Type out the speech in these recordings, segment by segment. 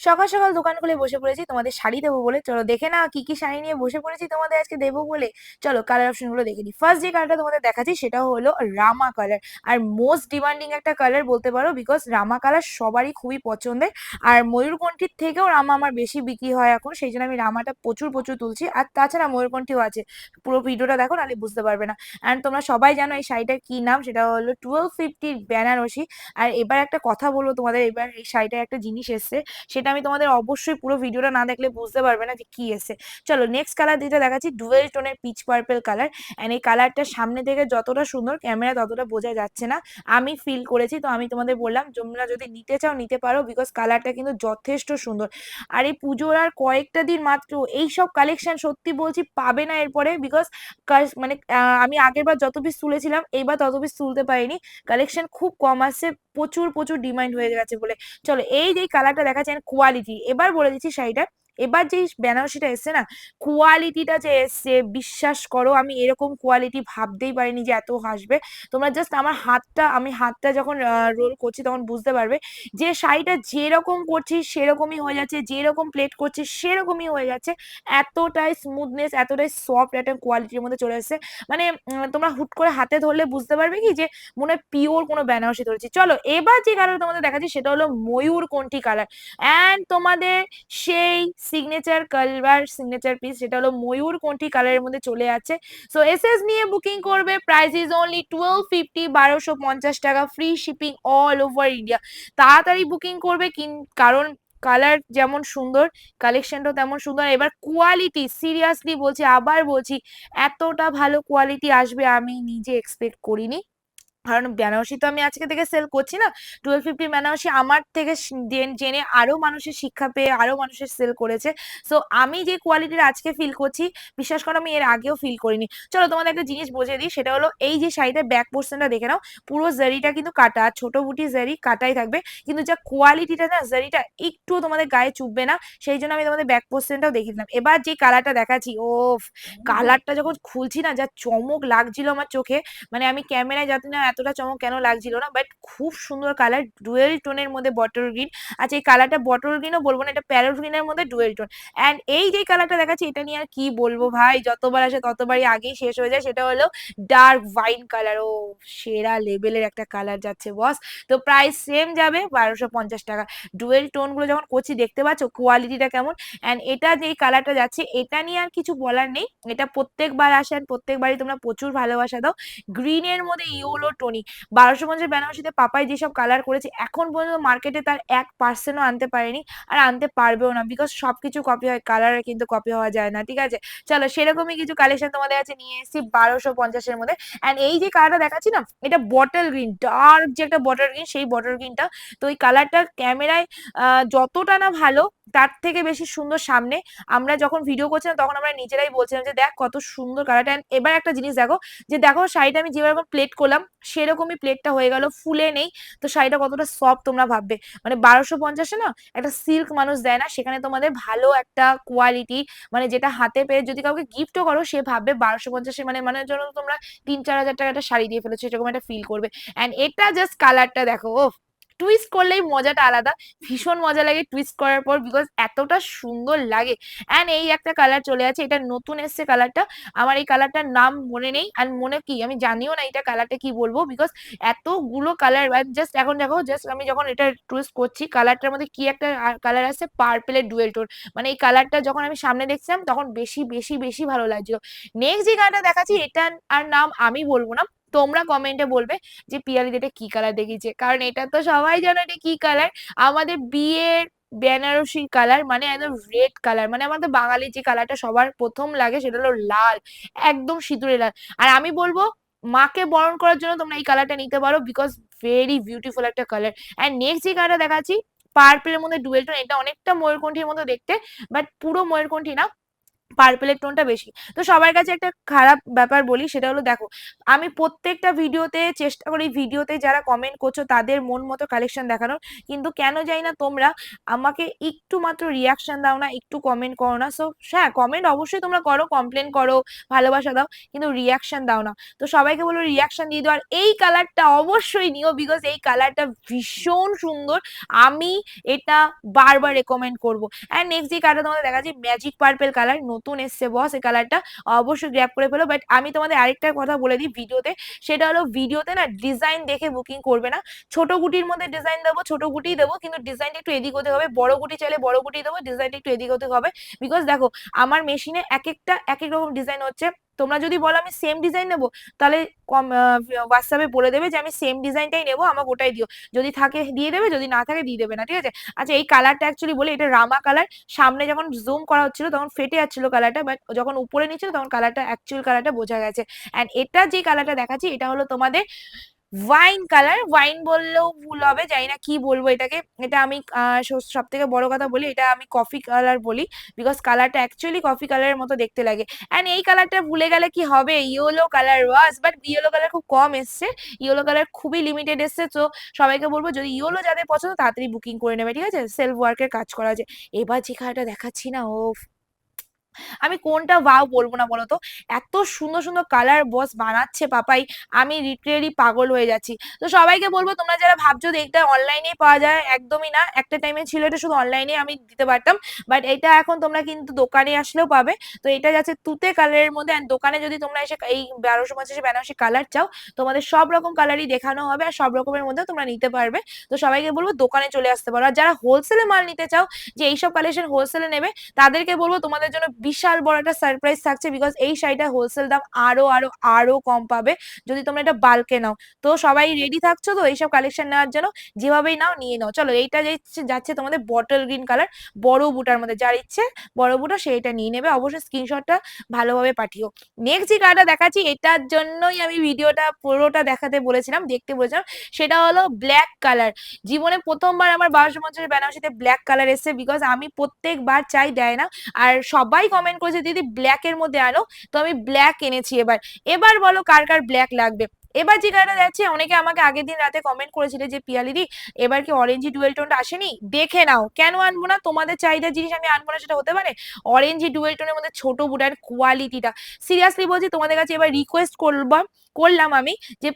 সকাল সকাল দোকান খুলে বসে পড়েছি, তোমাদের শাড়ি দেবো বলে। চলো দেখে না কি কি শাড়ি নিয়ে বসে পড়েছি তোমাদের আজকে দেবো বলে। চলো কালার অপশনগুলো দেখে নিই ফার্স্ট যে কালারটা তোমাদের দেখাচ্ছি সেটা হলো রামা কালার আর মোস্ট ডিমান্ডিং একটা কালার বলতে পারো বিকজ রামা কালার সবারই খুবই পছন্দের। আর ময়ূরকণ্ঠীর থেকেও রামা আমার বেশি বিক্রি হয় এখন, সেই জন্য আমি রামাটা প্রচুর প্রচুর তুলছি। আর তাছাড়া ময়ূরকণ্ঠীও আছে। পুরো ভিডিওটা দেখো, নাহলে বুঝতে পারবে না। অ্যান্ড তোমরা সবাই জানো এই শাড়িটার কি নাম? সেটা হলো টুয়েলভ ফিফটির বেনারসি আর এবার একটা কথা বলব তোমাদের, এবার এই শাড়িটার একটা জিনিস এসছে, সেটা আমি তোমাদের অবশ্যই পুরো ভিডিওটা না দেখলে বুঝতে পারবে না যে কি এসে চলো নেক্সট কালার যেটা দেখাচ্ছি ডুয়েল টোনের পিচ পার্পেল কালার অ্যান্ড এই কালারটা সামনে থেকে যতটা সুন্দর ক্যামেরা ততটা বোঝা যাচ্ছে না। আমি ফিল করেছি, তো আমি তোমাদের বললাম, তোমরা যদি নিতে চাও, নিতে পারো বিকজ কালারটা কিন্তু যথেষ্ট সুন্দর। আর এই পুজোর আর কয়েকটা দিন মাত্র এই সব কালেকশন সত্যি বলছি পাবে না এরপরে বিকজ মানে আমি আগের বার যত পিস তুলেছিলাম, এইবার তত পিস তুলতে পারিনি। কালেকশন খুব কম আসছে প্রচুর প্রচুর ডিমান্ড হয়ে গেছে বলে। চলো, এই যে কালারটা দেখাচ্ছেন কোয়ালিটি এবার বলে দিচ্ছি শাড়িটা এবার যে বেনারসিটা এসছে না কোয়ালিটিটা যে এসছে, বিশ্বাস করো আমি এরকম কোয়ালিটি ভাবতেই পারিনি যে এত হাসবে। তোমরা জাস্ট আমার হাতটা, আমি হাতটা যখন রোল করছি তখন বুঝতে পারবে যে শাড়িটা যেরকম করছি সেরকমই হয়ে যাচ্ছে, যেরকম প্লেট করছি সেরকমই হয়ে যাচ্ছে। এতটাই স্মুথনেস এতটাই সফট একটা কোয়ালিটির মধ্যে চলে এসছে। মানে তোমরা হুট করে হাতে ধরলে বুঝতে পারবে কি যে মনে হয় পিওর কোনো বেনারসি ধরেছি। চলো, এবার যে কালার তোমাদের দেখাচ্ছি সেটা হলো ময়ূর কোনটি কালার অ্যান্ড তোমাদের সেই সিগনেচার কালার সিগনেচার পিস সেটা হলো ময়ূর কোনটি কালারের মধ্যে চলে যাচ্ছে সো এস এস নিয়ে বুকিং করবে price is only twelve fifty বারোশো পঞ্চাশ টাকা free shipping all over India তাড়াতাড়ি বুকিং করবে কিন, কারণ কালার যেমন সুন্দর কালেকশনটাও তেমন সুন্দর। এবার কোয়ালিটি সিরিয়াসলি বলছি, আবার বলছি, এতটা ভালো কোয়ালিটি আসবে আমি নিজে এক্সপেক্ট করিনি। কারণ বেনারসি তো আমি আজকে থেকে সেল করছি না। টুয়েলভ ফিফটি বেনারসি আমার থেকে জেনে আরও মানুষের শিক্ষা পেয়ে আরও মানুষের সেল করেছে। সো আমি যে কোয়ালিটির আজকে ফিল করছি বিশ্বাস করো আমি এর আগেও ফিল করিনি। চলো তোমাদের একটা জিনিস বুঝিয়ে দিই সেটা হলো এই যে শাড়িটা ব্যাক পোর্শনটা দেখে নাও পুরো জারিটা কিন্তু কাটা ছোট বুটি জারি কাটাই থাকবে। কিন্তু যা কোয়ালিটিটা না জারিটা একটু তোমাদের গায়ে চুপবে না সেই জন্য আমি তোমাদের ব্যাক পোর্শনটাও দেখিয়ে দিলাম। এবার যে কালারটা দেখাচ্ছি ও কালারটা যখন খুলছি না যা চমক লাগছিল আমার চোখে মানে আমি ক্যামেরায় যাতে না এতটা চমক কেন লাগছিল না? বাট খুব সুন্দর কালার ডুয়েল টোনের মধ্যে বটল গ্রিন আচ্ছা এই কালারটা বটল গ্রিনও বলব না, এটা প্যারোট গ্রিনের মধ্যে ডুয়েল টোন অ্যান্ড এই যে কালারটা দেখাচ্ছি, এটা নিয়ে আর কি বলব ভাই? যতবার আসে ততবারই আগেই শেষ হয়ে যায়, সেটা হলো ডার্ক ওয়াইন কালার ও সেরা লেভেলের একটা কালার যাচ্ছে বস তো প্রাইস সেম যাবে বারোশো পঞ্চাশ টাকা। ডুয়েল টোনগুলো যখন করছি, দেখতে পাচ্ছ কোয়ালিটিটা কেমন? অ্যান্ড এটা যে কালারটা যাচ্ছে, এটা নিয়ে আর কিছু বলার নেই। এটা প্রত্যেকবার আসে আর প্রত্যেকবারই তোমরা প্রচুর ভালোবাসা দাও। গ্রিনের মধ্যে ইউলো টোনি বারোশো পঞ্চাশ বেনারসিতে পাপাই যেসব কালার করেছে, এখন পর্যন্ত মার্কেটে তার এক পার্সেন্টও আনতে পারেনি আর আনতে পারবেও না বিকজ সবকিছু কপি হয় কালারে কিন্তু কপি হওয়া যায় না, ঠিক আছে? চলো সেরকমই কিছু কালেকশন তোমাদের কাছে নিয়ে এসেছি বারোশো পঞ্চাশের মধ্যে। অ্যান্ড এই যে কালারটা দেখাচ্ছি না, এটা বটল গ্রিন ডার্ক যে একটা বটল গ্রিন সেই বটল গ্রিনটা তো এই কালারটা ক্যামেরায় যতটা না ভালো, তার থেকে বেশি সুন্দর সামনে। আমরা যখন ভিডিও করছিলাম, তখন আমরা নিজেরাই বলছিলাম যে, দেখ কত সুন্দর কালারটা এবার একটা জিনিস দেখো, যে দেখো শাড়িটা আমি যেভাবে প্লেট করলাম সেরকমই প্লেটটা হয়ে গেল, ফুলে নেই। তো শাড়িটা কতটা সফট তোমরা ভাববে। মানে বারোশো পঞ্চাশে না একটা সিল্ক মানুষ দেয় না, সেখানে তোমাদের ভালো একটা কোয়ালিটি মানে যেটা হাতে পেয়ে যদি কাউকে গিফটও করো, সে ভাববে বারোশো পঞ্চাশে মানে মানে জন্য তোমরা তিন চার হাজার টাকা একটা শাড়ি দিয়ে ফেলেছো, সেরকম একটা ফিল করবে। অ্যান্ড এটা জাস্ট কালারটা দেখো ও টুইস্ট করলেই মজাটা আলাদা। ভীষণ মজা লাগে টুইস্ট করার পর বিকজ এতটা সুন্দর লাগে। অ্যান্ড এই একটা কালার চলে আছে, এটা নতুন এসছে কালারটা আমার এই কালারটার নাম মনে নেই। অ্যান্ড মনে কি, আমি জানিও না এটা কালারটা কি বলব বিকজ এতগুলো কালার জাস্ট এখন দেখো জাস্ট আমি যখন এটা টুইস্ট করছি কালারটার মধ্যে কি একটা কালার আছে পার্পেলের ডুয়েল টোন মানে এই কালারটা যখন আমি সামনে দেখছিলাম, তখন বেশি বেশি বেশি ভালো লাগছিল। নেক্সট যে কালারটা দেখাচ্ছি এটা আর নাম আমি বলব না। তোমরা কমেন্টে বলবে যে পিয়ালি এটা কি কালার দেখিয়েছে? কারণ এটা তো সবাই জানো এটা কি কালার আমাদের বিয়ের বেনারসি কালার মানে একদম রেড কালার মানে আমাদের বাঙালির যে কালারটা সবার প্রথম লাগে সেটা হলো লাল, একদম সিঁদুরে লাল। আর আমি বলব, মাকে বরণ করার জন্য তোমরা এই কালারটা নিতে পারো বিকজ ভেরি বিউটিফুল একটা কালার অ্যান্ড নেক্সট যে কালারটা দেখাচ্ছি পার্পেলের মধ্যে ডুয়েল এটা অনেকটা ময়ূরকণ্ঠীর মতো দেখতে বাট পুরো ময়ূরকণ্ঠী না। পার্পেলের টোনটা বেশি। তো সবার কাছে একটা খারাপ ব্যাপার বলি, সেটা হলো দেখো, আমি প্রত্যেকটা ভিডিওতে চেষ্টা করি, ভিডিওতে যারা কমেন্ট করছ তাদের মন মতো কালেকশন দেখানোর। কিন্তু কেন যাই না তোমরা আমাকে একটু মাত্র রিয়াকশন দাও না, একটু কমেন্ট করো না। সো হ্যাঁ কমেন্ট অবশ্যই তোমরা করো কমপ্লেন করো, ভালোবাসা দাও, কিন্তু রিয়াকশন দাও না। তো সবাইকে বলব রিয়াকশন দিয়ে দাও। আর এই কালারটা অবশ্যই নিও বিকজ এই কালারটা ভীষণ সুন্দর। আমি এটা বারবার রেকমেন্ড করব। অ্যান্ড নেক্সট যে কালারটা তোমাদের দেখা যায় ম্যাজিক পার্পেল কালার নতুন এসছে বস এই কালারটা অবশ্যই গ্র্যাপ করে ফেলো। বাট আমি তোমাদের আরেকটা কথা বলে দিই ভিডিওতে সেটা হলো ভিডিওতে না ডিজাইন দেখে বুকিং করবে না। ছোট গুটির মধ্যে ডিজাইন দেবো, ছোট গুটি দেবো, কিন্তু ডিজাইনটা একটু এদিক হতে হবে। বড় গুটি চাইলে বড় গুটি দেবো ডিজাইনটা একটু এদিক হতে হবে। বিকজ দেখো, আমার মেশিনে এক একটা, এক এক রকম ডিজাইন হচ্ছে। তোমরা যদি বলো আমি সেম ডিজাইন নেব, তাহলে কম হোয়াটসঅ্যাপে বলে দেবে যে আমি সেম ডিজাইনটাই নেব আমাকে ওটাই দিও। যদি থাকে, দিয়ে দেবে, যদি না থাকে, দিয়ে দেবে না, ঠিক আছে? আচ্ছা এই কালারটা অ্যাকচুয়ালি বলে, এটা রামা কালার সামনে যখন জুম করা হচ্ছিল, তখন ফেটে যাচ্ছিল কালারটা বাট যখন উপরে নিচ্ছিল তখন কালারটা অ্যাকচুয়াল কালারটা বোঝা গেছে। অ্যান্ড এটা যে কালারটা দেখাচ্ছি, এটা হলো তোমাদের ওয়াইন কালার ওয়াইন বললেও ভুল হবে, জানি না কি বলব এটাকে। এটা আমি সব থেকে বড় কথা বলি, এটা আমি কফি কালার বলি বিকজ কালারটা অ্যাকচুয়ালি কফি কালারের মতো দেখতে লাগে। অ্যান্ড এই কালারটা ভুলে গেলে কি হবে? Yellow colour was but yellow colour খুব কম এসছে। ইয়েলো কালার খুবই লিমিটেড এসছে তো সবাইকে বলব, যদি ইয়েলো যাদের পছন্দ, তাড়াতাড়ি বুকিং করে নেবে, ঠিক আছে? সেলফ ওয়ার্কের কাজ করা যায় এবার যে কালারটা দেখাচ্ছি না ও আমি কোনটা ওয়াও বলব না বলতো? এত সুন্দর সুন্দর কালার বস বানাচ্ছে পাপাই, আমি লিটারেলি পাগল হয়ে যাচ্ছি। তো সবাইকে বলব, তোমরা যারা ভাবছ দেখতে অনলাইনে পাওয়া যায়, একদমই না। একটা টাইমে ছিল এটা শুধু অনলাইনে আমি দিতে পারতাম। বাট এটা এখন তোমরা কিন্তু দোকানে আসলেও পাবে। তো এটা যাচ্ছে তুতে কালারের মধ্যে। অ্যান্ড দোকানে যদি তোমরা এসে এই বারোশো পঞ্চাশে বেনারসি কালার চাও, তোমাদের সব রকম কালারই দেখানো হবে আর সব রকমের মধ্যে তোমরা নিতে পারবে। তো সবাইকে বলব, দোকানে চলে আসতে পারো। আর যারা হোলসেলে মাল নিতে চাও, যে এইসব কালেকশন হোলসেলে নেবে, তাদেরকে বলব, তোমাদের জন্য বিশাল বড় একটা সারপ্রাইজ থাকছে বিকজ এই শাড়িটা হোলসেল দাম আরও আরও আরও কম পাবে যদি তোমরা এটা বাল্কে নাও। তো সবাই রেডি থাকছো তো? এইসব কালেকশন নেওয়ার জন্য যেভাবেই নাও, নিয়ে নাও। চলো, এইটা যাচ্ছে তোমাদের বটল গ্রিন কালার বড় বুটার মধ্যে। যার ইচ্ছে বড় বুটা সেইটা নিয়ে নেবে। অবশ্যই স্ক্রিনশটটা ভালোভাবে পাঠিও। নেক্সট যে কালারটা দেখাচ্ছি, এটার জন্যই আমি ভিডিওটা পুরোটা দেখাতে বলেছিলাম, দেখতে বলেছিলাম। সেটা হলো ব্ল্যাক কালার জীবনে প্রথমবার আমার বারোশো পঞ্চাশের বেনারসিতে ব্ল্যাক কালার এসছে বিকজ আমি প্রত্যেকবার চাই দেয় না। আর সবাই কমেন্ট করেছে, দিদি ব্ল্যাক এর মধ্যে আনো, তো আমি ব্ল্যাক এনেছি এবার। এবার বলো কার কার ব্ল্যাক লাগবে। এবার যে কালারটা যাচ্ছে, অনেকে আমাকে আগের দিন রাতে কমেন্ট করেছিল যে পিয়ালিদি এবার কি অরেঞ্জি ডুয়েল টোনটা আসেনি? দেখে নাও, কেন আনব না? তোমাদের চাহিদা জিনিস আমি আনব না, সেটা হতে পারে? অরেঞ্জি ডুয়েল টোনের মধ্যে ছোট বুটার কোয়ালিটিটা সিরিয়াসলি বলছি, তোমাদের কাছে এবার রিকোয়েস্ট করলাম করলাম আমি যে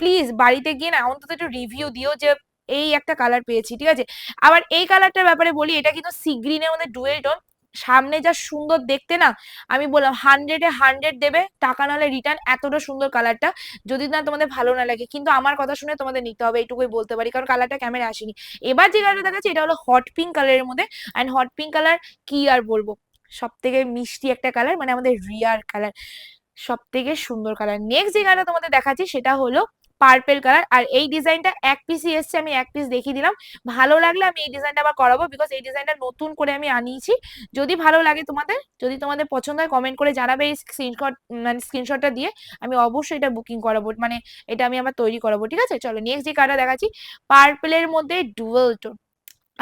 প্লিজ বাড়িতে গিয়ে না, অন্তত একটু রিভিউ দিও যে, এই একটা কালার পেয়েছি, ঠিক আছে? আবার এই কালারটার ব্যাপারে বলি, এটা কিন্তু সি গ্রিনের মধ্যে ডুয়েল টোন সামনে যা সুন্দর দেখতে না, আমি বললাম হান্ড্রেডে হান্ড্রেড দেবে, টাকা নালে রিটার্ন এতটা সুন্দর কালারটা যদি না তোমাদের ভালো না লাগে। কিন্তু আমার কথা শুনে তোমাদের নিতে হবে এইটুকুই বলতে পারি, কারণ কালারটা ক্যামেরা আসেনি। এবার যে কালারটা দেখাচ্ছি, এটা হলো হট পিঙ্ক কালারের মধ্যে অ্যান্ড হট পিঙ্ক কালার কি আর বলব? সব থেকে মিষ্টি একটা কালার মানে আমাদের রিয়ার কালার সব থেকে সুন্দর কালার নেক্সট যে কালারটা তোমাদের দেখাচ্ছি, সেটা হলো পার্পেল কালার আর এই ডিজাইনটা এক পিসই এসছে, আমি এক পিস দেখিয়ে দিলাম। ভালো লাগলে আমি এই ডিজাইনটা আবার করাবো বিকজ এই ডিজাইনটা নতুন করে আমি আনিয়েছি। যদি ভালো লাগে তোমাদের, যদি তোমাদের পছন্দ হয় কমেন্ট করে জানাবে এই স্ক্রিনশট মানে স্ক্রিনশটটা দিয়ে। আমি অবশ্যই এটা বুকিং করাবো মানে এটা আমি আবার তৈরি করাবো, ঠিক আছে? চলো নেক্সট যে কার্ডটা দেখাচ্ছি পার্পেলের মধ্যে ডুয়েল টোন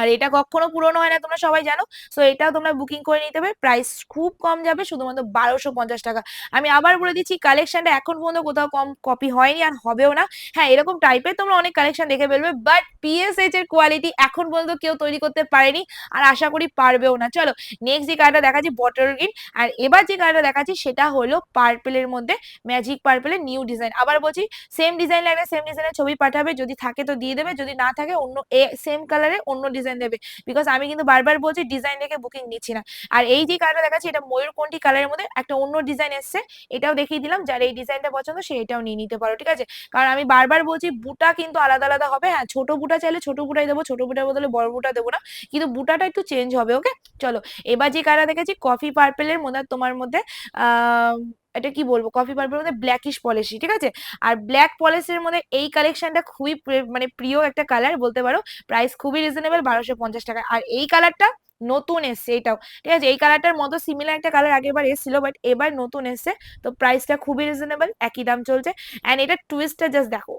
আর এটা কখনো পুরনো হয় না, তোমরা সবাই জানো। সো এটাও তোমরা বুকিং করে নিতে হবে প্রাইস খুব কম যাবে, শুধুমাত্র বারোশো পঞ্চাশ টাকা। আমি আবার বলে দিচ্ছি কালেকশনটা এখন পর্যন্ত কোথাও কম কপি হয়নি আর হবেও না। হ্যাঁ এরকম টাইপের তোমরা অনেক কালেকশন দেখে ফেলবে বাট পিএসএইচ এর কোয়ালিটি এখন পর্যন্ত কেউ তৈরি করতে পারেনি আর আশা করি পারবেও না। চলো নেক্সট যে কালারটা দেখাচ্ছি বটল গ্রিন আর এবার যে কালারটা দেখাচ্ছি, সেটা হলো পার্পেলের মধ্যে ম্যাজিক পার্পেলের নিউ ডিজাইন আবার বলছি সেম ডিজাইন লাগলে সেম ডিজাইনের ছবি পাঠাবে, যদি থাকে তো দিয়ে দেবে, যদি না থাকে অন্য সেম কালারে অন্য ডিজাইন ডিজাইন দেবে। বিকজ আমি কিন্তু বারবার বলছি ডিজাইন দেখে বুকিং নিচ্ছি না। আর এই যে কালারটা দেখাচ্ছি, এটা ময়ূর কোনটি কালারের মধ্যে একটা অন্য ডিজাইন এসছে, এটাও দেখিয়ে দিলাম। যার এই ডিজাইনটা পছন্দ, সে এটাও নিয়ে নিতে পারো, ঠিক আছে? কারণ আমি বারবার বলছি বুটা কিন্তু আলাদা আলাদা হবে। হ্যাঁ ছোট বুটা চাইলে ছোট বুটাই দেবো, ছোট বুটার বদলে বড় বুটা দেবো না। কিন্তু বুটাটা একটু চেঞ্জ হবে ওকে চলো, এবার যে কালার দেখেছি কফি পার্পেলের মধ্যে তোমার মধ্যে, আহ এটা কি বলব? কফি পার্পের মধ্যে ব্ল্যাকিশ পলিসি ঠিক আছে? আর ব্ল্যাক পলিসির মধ্যে এই কালেকশনটা খুবই মানে প্রিয় একটা কালার বলতে পারো প্রাইস খুবই রিজনেবল বারোশো পঞ্চাশ টাকা। আর এই কালারটা নতুন এসছে, এটাও, ঠিক আছে? এই কালারটার মতো সিমিলার একটা কালার আগেরবার এসেছিল বাট এবার নতুন এসছে, তো প্রাইসটা খুবই রিজনেবল একই দাম চলছে। অ্যান্ড এটা টুইস্টটা জাস্ট দেখো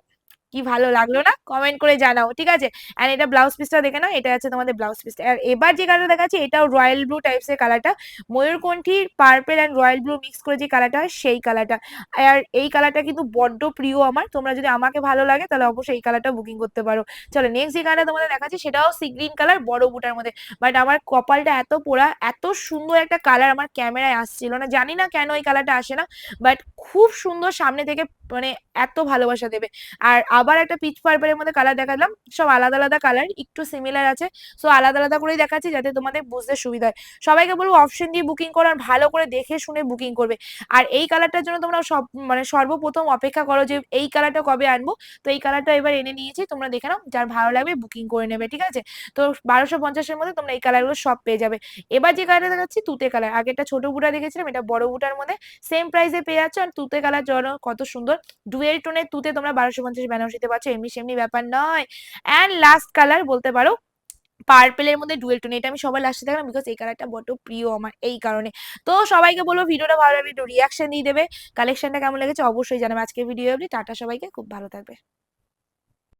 কি ভালো লাগল না? কমেন্ট করে জানাও, ঠিক আছে? অ্যান্ড এটা ব্লাউজ পিসটা দেখে নাও এটা আছে তোমাদের ব্লাউজ পিসটা আর এবার যে কালারটা দেখাচ্ছি, এটাও রয়্যাল ব্লু টাইপসের কালারটা ময়ূরকণ্ঠীর purple and royal blue mix করে যে কালারটা হয়, সেই কালারটা আর এই কালারটা কিন্তু বড্ড প্রিয় আমার। তোমরা যদি আমাকে ভালো লাগে, তাহলে অবশ্যই এই কালারটা বুকিং করতে পারো। চলো নেক্সট যে কালারটা তোমাদের দেখাচ্ছি, সেটাও সি গ্রিন কালার বড় বুটার মধ্যে। বাট আমার কপালটা এত পোড়া, এত সুন্দর একটা কালার আমার ক্যামেরায় আসছিল না। জানি না কেন এই কালারটা আসে না বাট খুব সুন্দর সামনে থেকে মানে এত ভালোবাসা দেবে। আর আবার একটা পিচ পার্পেলের মধ্যে কালার দেখালাম। সব আলাদা আলাদা কালার একটু সিমিলার আছে। সো আলাদা আলাদা করেই দেখাচ্ছি যাতে তোমাদের বুঝতে সুবিধা হয়। সবাইকে বলব অপশন দিয়ে বুকিং করো আর ভালো করে দেখে শুনে বুকিং করবে। আর এই কালারটার জন্য তোমরা সব মানে সর্বপ্রথম অপেক্ষা করো যে এই কালারটা কবে আনব। তো এই কালারটা এবার এনে নিয়েছি, তোমরা দেখে নাও। যার ভালো লাগবে বুকিং করে নেবে, ঠিক আছে? তো বারোশো পঞ্চাশের মধ্যে তোমরা এই কালারগুলো সব পেয়ে যাবে। এবার যে কালারটা দেখাচ্ছি, তুতে কালার আগে একটা ছোট বুটা দেখেছিলাম, এটা বড় বুটার মধ্যে সেম প্রাইসে পেয়ে যাচ্ছ। আর তুতে কালার জন্য কত সুন্দর। ডুয়েল টোনের তুতে তোমরা বারোশো পঞ্চাশ বেনারসিতে পারছ, এমনি সেমনি ব্যাপার নয়। অ্যান্ড লাস্ট কালার বলতে পারো পার্পেলের মধ্যে ডুয়েল টোন এটা আমি সবার লাস্টে দেখলাম বিকজ এই কালারটা বড্ড প্রিয় আমার এই কারণে। তো সবাইকে বলব ভিডিওটা ভালো লাগলে একটু রিয়াকশন দিয়ে দেবে। কালেকশনটা কেমন লেগেছে অবশ্যই জানাবে। আজকে ভিডিও অবধি টাটা সবাইকে, খুব ভালো থাকবে।